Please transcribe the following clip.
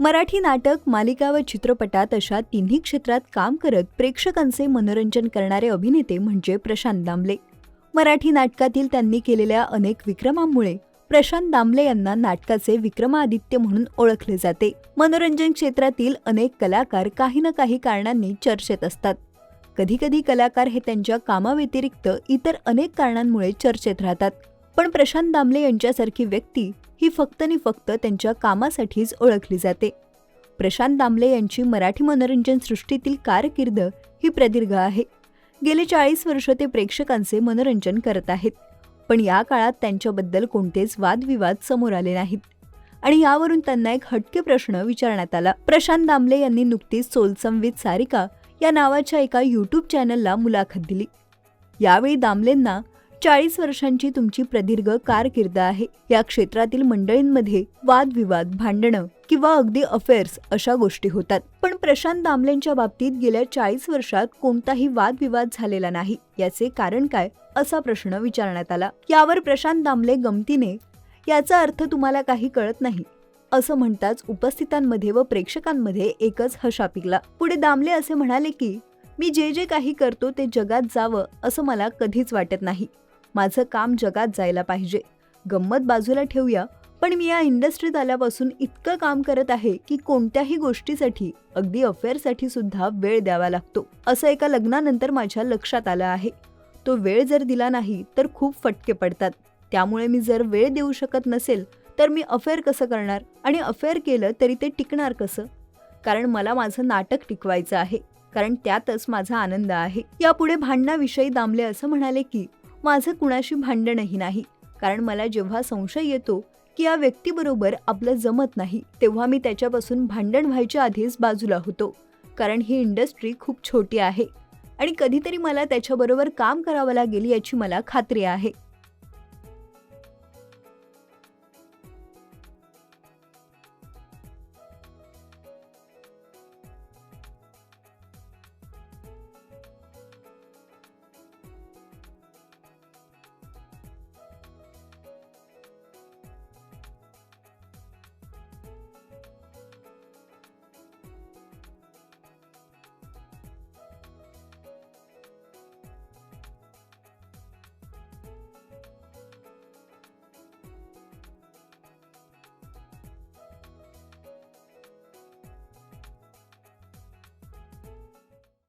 मराठी नाटक मालिका व चित्रपटात अशा तिन्ही क्षेत्रात काम करत प्रेक्षकांचे मनोरंजन करणारे अभिनेते म्हणजे प्रशांत दामले. मराठी नाटकातील त्यांनी केलेल्या अनेक विक्रमांमुळे प्रशांत दामले यांना नाटकाचे विक्रमादित्य म्हणून ओळखले जाते. मनोरंजन क्षेत्रातील अनेक कलाकार काही ना काही कारणांनी चर्चेत असतात. कधीकधी कलाकार हे त्यांच्या कामाव्यतिरिक्त इतर अनेक कारणांमुळे चर्चेत राहतात. पण प्रशांत दामले यांच्यासारखी व्यक्ती ही फक्त आणि फक्त त्यांच्या कामासाठीच ओळखली जाते. प्रशांत दामले यांची मराठी मनोरंजन सृष्टीतील कारकीर्द ही प्रदीर्घ आहे. गेले चाळीस वर्ष ते प्रेक्षकांचे मनोरंजन करत आहेत. पण या काळात त्यांच्याबद्दल कोणतेच वादविवाद समोर आले नाहीत. आणि यावरून त्यांना एक हटके प्रश्न विचारण्यात आला. प्रशांत दामले यांनी नुकतीच सोलसंवित सारिका या नावाच्या एका यूट्यूब चॅनलला मुलाखत दिली. यावेळी दामलेंना चाळीस वर्षांची तुमची प्रदीर्घ कारकीर्द आहे. या क्षेत्रातील मंडळींमध्ये वादविवाद भांडणं किंवा अगदी अफेअर्स अशा गोष्टी होतात. पण प्रशांत दामलेंच्या बाबतीत गेल्या चाळीस वर्षात कोणताही वादविवाद झालेला नाही. याचे कारण काय? असा प्रश्न विचारण्यात आला. यावर प्रशांत दामले गमतीने याचा अर्थ तुम्हाला काही कळत नाही असं म्हणताच उपस्थितांमध्ये व प्रेक्षकांमध्ये एकच हशा पिकला पुढे दामले असे म्हणाले की मी जे जे काही करतो ते जगात जावं असं मला कधीच वाटत नाही. माझं काम जगात जायला पाहिजे. गंमत बाजूला ठेवूया पण मी या इंडस्ट्रीत आल्यापासून इतकं काम करत आहे की कोणत्याही गोष्टीसाठी अगदी अफेअरसाठी सुद्धा वेळ द्यावा लागतो. असं एका लग्नानंतर माझ्या लक्षात आलं आहे. तो वेळ जर दिला नाही तर खूप फटके पडतात. त्यामुळे मी जर वेळ देऊ शकत नसेल तर मी अफेअर कसं करणार? आणि अफेअर केलं तरी ते टिकणार कसं? कारण मला माझं नाटक टिकवायचं आहे. कारण त्यातच माझा आनंद आहे. यापुढे भांडणाविषयी दामले असं म्हणाले की माझं कुणाशी भांडणही नाही. कारण मला जेव्हा संशय येतो की या व्यक्तीबरोबर आपलं जमत नाही तेव्हा मी त्याच्यापासून भांडण व्हायच्या आधीच बाजूला होतो. कारण ही इंडस्ट्री खूप छोटी आहे आणि कधीतरी मला त्याच्याबरोबर काम करावं लागेल याची मला खात्री आहे.